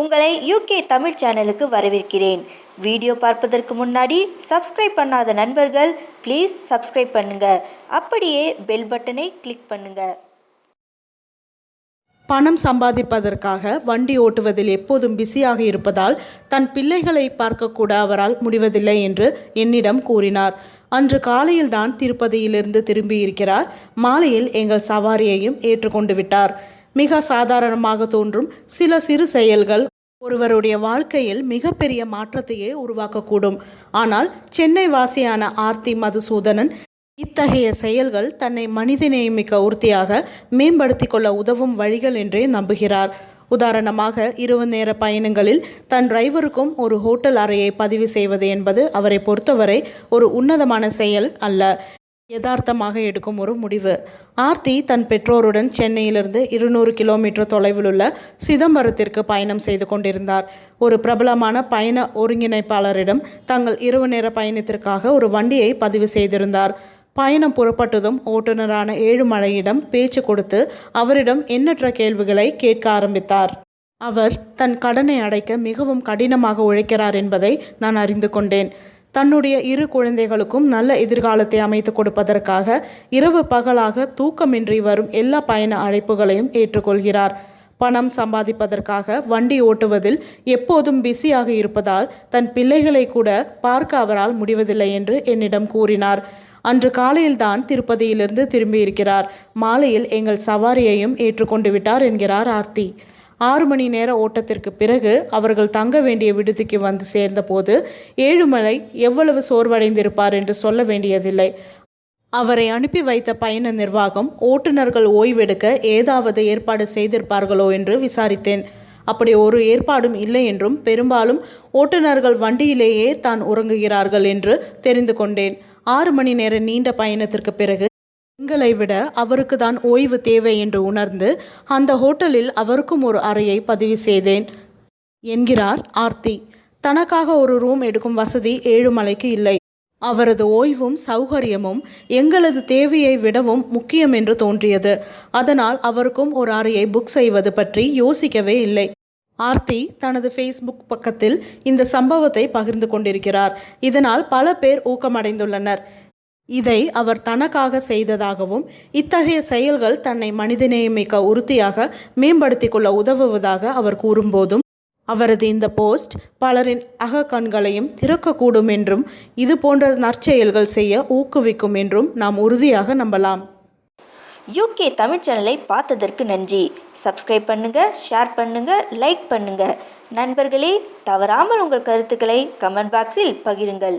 உங்களை யூகே தமிழ் சேனலுக்கு வரவேற்கிறேன். வீடியோ பார்ப்பதற்கு முன்னாடி சப்ஸ்கிரைப் பண்ணாத நண்பர்கள் ப்ளீஸ் சப்ஸ்கிரைப் பண்ணுங்க. அப்படியே பெல் பட்டனை கிளிக் பண்ணுங்க. பணம் சம்பாதிப்பதற்காக வண்டி ஓட்டுவதில் எப்போதும் பிஸியாக இருப்பதால் தன் பிள்ளைகளை பார்க்கக்கூட அவரால் முடிவதில்லை என்று என்னிடம் கூறினார். அன்று காலையில்தான் திருப்பதியிலிருந்து திரும்பியிருக்கிறார். மாலையில் எங்கள் சவாரியையும் ஏற்றுக்கொண்டு விட்டார். மிக சாதாரணமாக தோன்றும் சில சிறு செயல்கள் ஒருவருடைய வாழ்க்கையில் மிகப்பெரிய மாற்றத்தையே உருவாக்கக்கூடும். ஆனால் சென்னை வாசியான ஆர்த்தி மதுசூதனன் இத்தகைய செயல்கள் தன்னை மனிதநேயமிக்க உறுதியாக மேம்படுத்தி கொள்ள உதவும் வழிகள் என்றே நம்புகிறார். உதாரணமாக இரவு நேர பயணங்களில் தன் டிரைவருக்கும் ஒரு ஹோட்டல் அறையை பதிவு செய்வது என்பது அவரை பொறுத்தவரை ஒரு உன்னதமான செயல் அல்ல. யதார்த்தமாக எடுக்கும் ஒரு முடிவு. ஆர்த்தி தன் பெற்றோருடன் சென்னையிலிருந்து இருநூறு கிலோமீட்டர் தொலைவில் உள்ள சிதம்பரத்திற்கு பயணம் செய்து கொண்டிருந்தார். ஒரு பிரபலமான பயண ஒருங்கிணைப்பாளரிடம் தங்கள் இரவு நேர பயணத்திற்காக ஒரு வண்டியை பதிவு செய்திருந்தார். பயணம் புறப்பட்டதும் ஓட்டுநரான ஏழுமலையிடம் பேச்சு கொடுத்து அவரிடம் எண்ணற்ற கேள்விகளை கேட்க ஆரம்பித்தார். அவர் தன் கடனை அடைக்க மிகவும் கடினமாக உழைக்கிறார் என்பதை நான் அறிந்து கொண்டேன். தன்னுடைய இரு குழந்தைகளுக்கும் நல்ல எதிர்காலத்தை அமைத்து கொடுப்பதற்காக இரவு பகலாக தூக்கமின்றி வரும் எல்லா பயண அழைப்புகளையும் ஏற்றுக்கொள்கிறார். பணம் சம்பாதிப்பதற்காக வண்டி ஓட்டுவதில் எப்போதும் பிஸியாக இருப்பதால் தன் பிள்ளைகளை கூட பார்க்க அவரால் முடிவதில்லை என்று என்னிடம் கூறினார். அன்று காலையில்தான் திருப்பதியிலிருந்து திரும்பியிருக்கிறார். மாலையில் எங்கள் சவாரியையும் ஏற்றுக்கொண்டு விட்டார் என்கிறார் ஆர்த்தி. ஆறு மணி நேர ஓட்டத்திற்கு பிறகு அவர்கள் தங்க வேண்டிய விடுதிக்கு வந்து சேர்ந்தபோது ஏழுமலை எவ்வளவு சோர்வடைந்திருப்பார் என்று சொல்ல வேண்டியதில்லை. அவரை அனுப்பி வைத்த பயண நிர்வாகம் ஓட்டுநர்கள் ஓய்வெடுக்க ஏதாவது ஏற்பாடு செய்திருப்பார்களோ என்று விசாரித்தேன். அப்படி ஒரு ஏற்பாடும் இல்லை என்றும் பெரும்பாலும் ஓட்டுநர்கள் வண்டியிலேயே தான் உறங்குகிறார்கள் என்று தெரிந்து கொண்டேன். ஆறு மணி நேர நீண்ட பயணத்திற்கு பிறகு எங்களை விட அவருக்கு தான் ஓய்வு தேவை என்று உணர்ந்து அந்த ஹோட்டலில் அவருக்கும் ஒரு அறையை பதிவு செய்தேன் என்கிறார் ஆர்த்தி. தனக்காக ஒரு ரூம் எடுக்கும் வசதி ஏழுமலைக்கு இல்லை. அவரது ஓய்வும் சௌகரியமும் எங்களது தேவையை விடவும் முக்கியம் என்று தோன்றியது. அதனால் அவருக்கும் ஒரு அறையை புக் செய்வது பற்றி யோசிக்கவே இல்லை. ஆர்த்தி தனது ஃபேஸ்புக் பக்கத்தில் இந்த சம்பவத்தை பகிர்ந்து கொண்டிருக்கிறார். இதனால் பல பேர் ஊக்கமடைந்துள்ளனர். இதை அவர் தனக்காக செய்ததாகவும் இத்தகைய செயல்கள் தன்னை மனிதநேயமிக்க உறுதியாக மேம்படுத்திக் கொள்ள உதவுவதாக அவர் கூறும்போதும் அவரது இந்த போஸ்ட் பலரின் அகக்கண்களையும் திறக்கக்கூடும் என்றும் இது போன்ற நற்செயல்கள் செய்ய ஊக்குவிக்கும் என்றும் நாம் உறுதியாக நம்பலாம். யூகே தமிழ் சேனலை பார்த்ததற்கு நன்றி. சப்ஸ்கிரைப் பண்ணுங்க ஷேர் பண்ணுங்க லைக் பண்ணுங்க. நண்பர்களே தவறாமல் உங்கள் கருத்துக்களை கமெண்ட் பாக்ஸில் பகிருங்கள்.